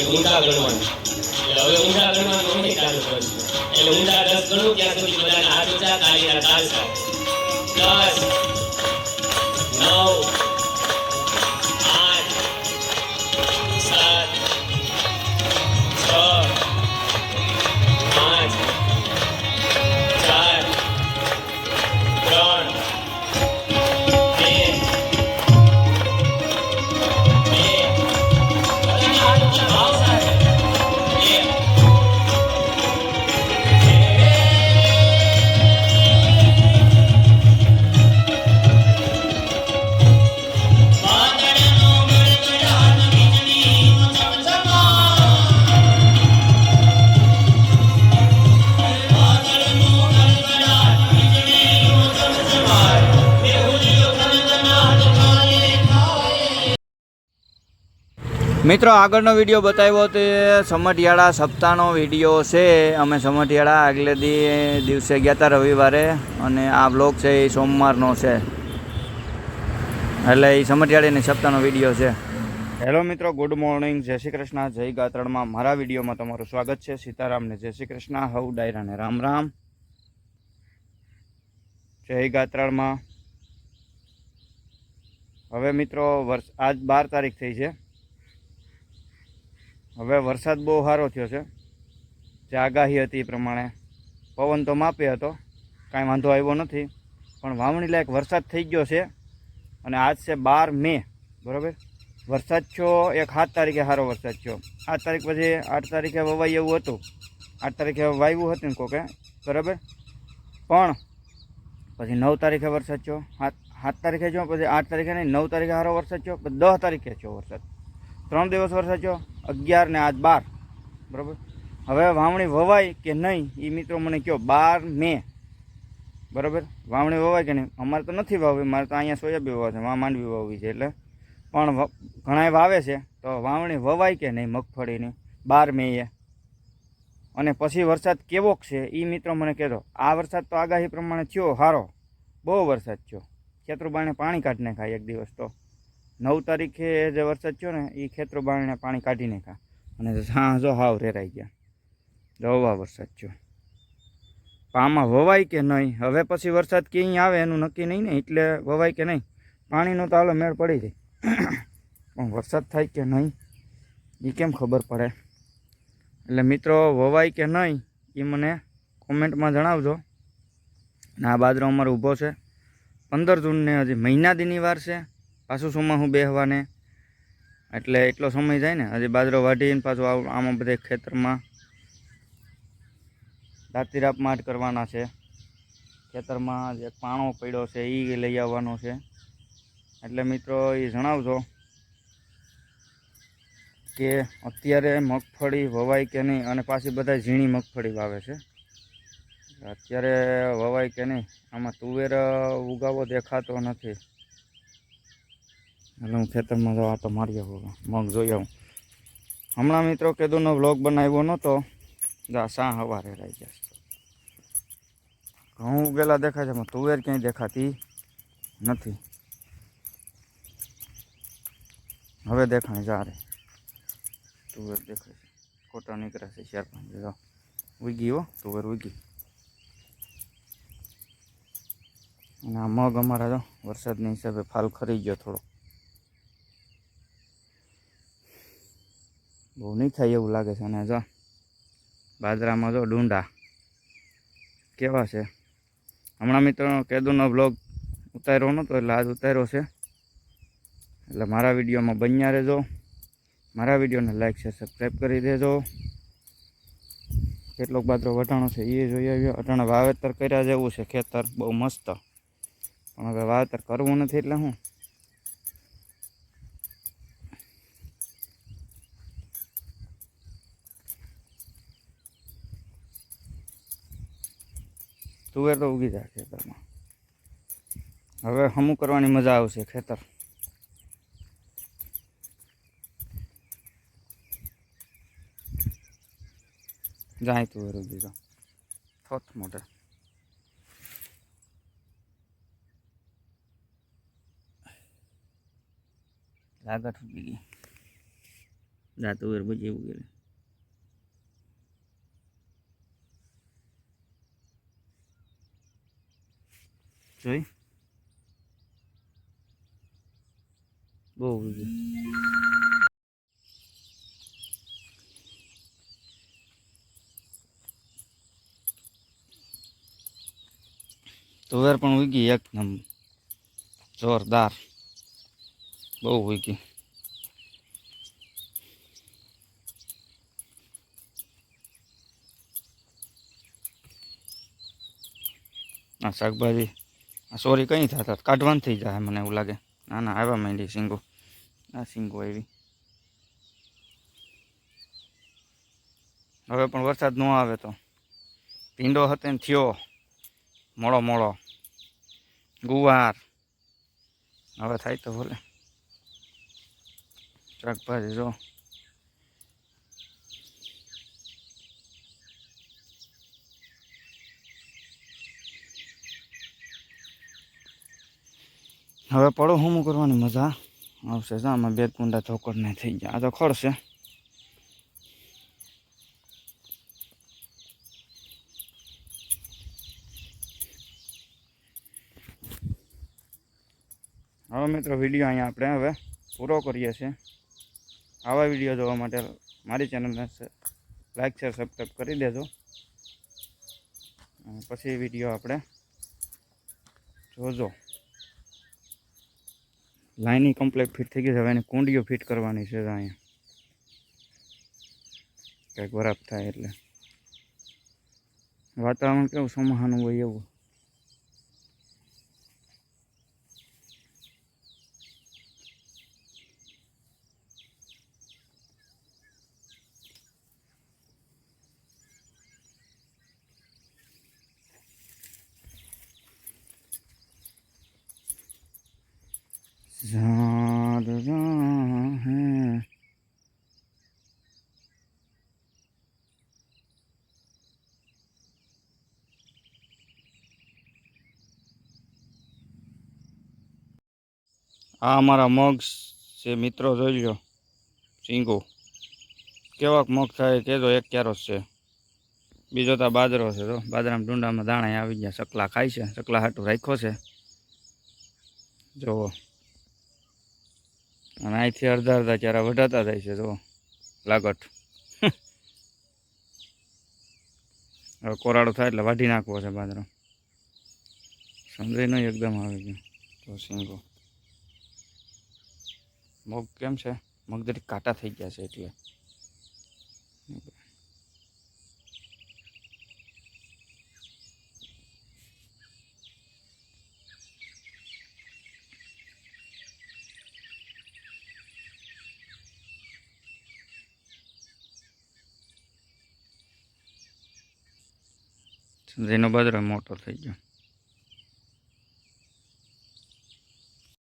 હોય ઊંધા ગણવાનું. એટલે હવે ઊંધા ગણવાનું એટલે ઊંડા દસ ગણું ત્યાં સુધી બધાના હાથ ઊંચા તાળીના તાલ દસ, નવ મિત્રો, આગળનો વીડિયો બતાવ્યો તે સમઢિયાળા સપ્તાહનો વીડિયો છે. અમે સમઢિયાળા આગલે દિવસે ગયા હતા રવિવારે અને આ બ્લોગ છે એ સોમવારનો છે. એટલે એ સમઢિયાળીની સપ્તાહનો વીડિયો છે. હેલો મિત્રો, ગુડ મોર્નિંગ. જય શ્રી કૃષ્ણ. જય ગાત્રણમાં મારા વિડીયોમાં તમારું સ્વાગત છે. સીતારામને જય શ્રી કૃષ્ણ. હવ ડાયરાને રામ રામ. જય ગાત્રણમાં. હવે મિત્રો, વર્ષ આજ બાર તારીખ થઈ છે. હવે વરસાદ બહુ સારો થયો છે. જે આગાહી હતી એ પ્રમાણે પવન તો માપે હતો, કાંઈ વાંધો આવ્યો નથી. પણ વાવણી લાયક વરસાદ થઈ ગયો છે અને આજ છે બાર મે, બરાબર? વરસાદ થયો, એક સાત તારીખે સારો વરસાદ થયો. આઠ તારીખ પછી આઠ તારીખે વવાઈ એવું હતું. આઠ તારીખે વાવ્યું હતું ને કોકે, બરાબર? પણ પછી નવ તારીખે વરસાદ થયો, સાત સાત તારીખે થયો, પછી આઠ તારીખે નહીં, નવ તારીખે સારો વરસાદ થયો, પછી દસ તારીખે થયો વરસાદ. ત્રણ દિવસ વરસાદ થયો. અગિયાર ને આજ બાર. બરાબર? હવે વાવણી વવાય કે નહીં એ મિત્રો મને કહો બાર મે. બરાબર? વાવણી વવાય કે નહીં? અમારે તો નથી વાવવી, મારે તો અહીંયા સોયાબી વાવે છે માંડવી વાવવી છે એટલે. પણ ઘણાય વાવે છે, તો વાવણી વવાય કે નહીં મગફળીની? બાર મેએ અને પછી વરસાદ કેવોક છે એ મિત્રો મને કહેતો આ વરસાદ તો આગાહી પ્રમાણે થયો સારો બહુ વરસાદ થયો. ખેતરુબાણે પાણી કાઢી નાખાય એક દિવસ તો. નવ તારીખે જે વરસાદ થયો ને એ ખેતરો બાળીને પાણી કાઢી નાખ્યા. અને સાંજો હાવ રેરાઈ ગયા. જવા વરસાદ થયો. આમાં વવાય કે નહીં? હવે પછી વરસાદ ક્યાંય આવે એનું નક્કી નહીં ને, એટલે વવાય કે નહીં? પાણીનો તો હાલો મેળ પડી જાય. પણ વરસાદ થાય કે નહીં એ કેમ ખબર પડે? એટલે મિત્રો, વવાય કે નહીં એ મને કોમેન્ટમાં જણાવજો. ના બાદરો અમારો ઊભો છે. પંદર જૂનને હજી મહિના દીની વાર છે. પાછું ચોમાસું બેહવાને. એટલે એટલો સમય જાય ને, હજી બાજરો વાઢીને પાછું આમાં બધે ખેતરમાં દાંતીરાપ માટ કરવાના છે. ખેતરમાં જે પાણો પડ્યો છે એ લઈ આવવાનો છે. એટલે મિત્રો એ જણાવજો કે અત્યારે મગફળી વવાય કે નહીં, અને પાછી બધા ઝીણી મગફળી વાવે છે. અત્યારે વવાય કે નહીં, આમાં તુવેર ઉગાવો દેખાતો નથી. એટલે હું ખેતરમાં જવા તો મારી આવું મગ જોઈ આવું. હમણાં મિત્રો કેદુનો વ્લોગ બનાવ્યો નહોતો જા સા હવારે રહી ગયા ઘઉં ઉગેલા દેખાય છે તુવેર ક્યાંય દેખાતી નથી. હવે દેખાય જા રે તુવેર દેખાય છે. ખોટા નીકળે છે ચાર પાંચ ઉગી હો, તુવેર ઉગી. અને આ મગ અમારા જો વરસાદની હિસાબે ફાલ ખરી ગયો થોડો બહુ નહીં થાય એવું લાગે છે. અને જો, બાજરામાં જો ડુંડા કેવા છે? હમણાં મિત્રો કેદુનો બ્લોગ ઉતાર્યો નહોતો એટલે આજ ઉતાર્યો છે. એટલે મારા વિડીયોમાં બન્યા રહેજો. મારા વિડીયોને લાઈક છે સબસ્ક્રાઈબ કરી દેજો. કેટલોક બાજરો વટાણો છે એ જોઈ આવ્યો. અટાણે વાવેતર કર્યા જેવું છે ખેતર. બહુ મસ્ત. પણ હવે વાવેતર કરવું નથી એટલે શું તુવેર તો ઉગી જાય ખેતરમાં. હવે હમું કરવાની મજા આવશે ખેતર. જાય તુવેર ઉગી તો. થોત મોટે લાગત ઉગી ગઈ. જા તુવેર બજી એવું જોઈ બહુ તો તુવેર પણ ઉગી એકદમ જોરદાર બહુ ઉગી આ શાકભાજી સોરી કંઈ થતા કાઢવાનું થઈ જાય મને એવું લાગે. ના ના આવ્યા માંડી સિંગો. આ સિંગો આવી. હવે પણ વરસાદ ન આવે તો. ભીંડો હતો ને થયો. મોળો મોળો. ગુવાર. હવે થાય તો ભલે. શાકભાજી જો. હવે પડો, હું કરવાની? મજા આવશે, જા આમાં બે કુંડા ચોકડને થઈ ગયા. આ તો ખડશે હવે મિત્રો, વીડિયો અહીંયા આપણે હવે પૂરો કરીએ છીએ. આવા વીડિયો જોવા માટે મારી ચેનલને લાઈક, શેર, સબસ્ક્રાઈબ કરી દેજો. પછી વીડિયો આપણે જોજો. લાઈની કમ્પ્લીટ ફિટ થઈ ગઈ છે. હવે એની કુંડીઓ ફિટ કરવાની છે અહીંયા. કંઈક બરાબર થાય એટલે. વાતાવરણ કેવું? સમાહાનું હોય એવું ઝાડ હે આ અમારા મગ છે, મિત્રો, જોઈ લો ચીંગુ કેવાક મગ થાય કહેજો એક ક્યારો છે. બીજો તો બાજરો છે તો બાજરામાં ડુંડામાં દાણા આવી ગયા. ચકલા ખાય છે. ચકલા હાટું રાખ્યો છે. જુઓ અને અહીંથી અડધા અડધા ચારા વઢાતા જાય છે જો લાગટ. હવે કોરાડો થાય એટલે વાઢી નાખવો છે બાજરો. સમજાય નહીં એકદમ આવી ગયું. તો સિંગો. મગ કેમ છે? મગ દરેક કાંટા થઈ ગયા છે એટલે. સંજયનો બાજરો મોટો થઈ ગયો.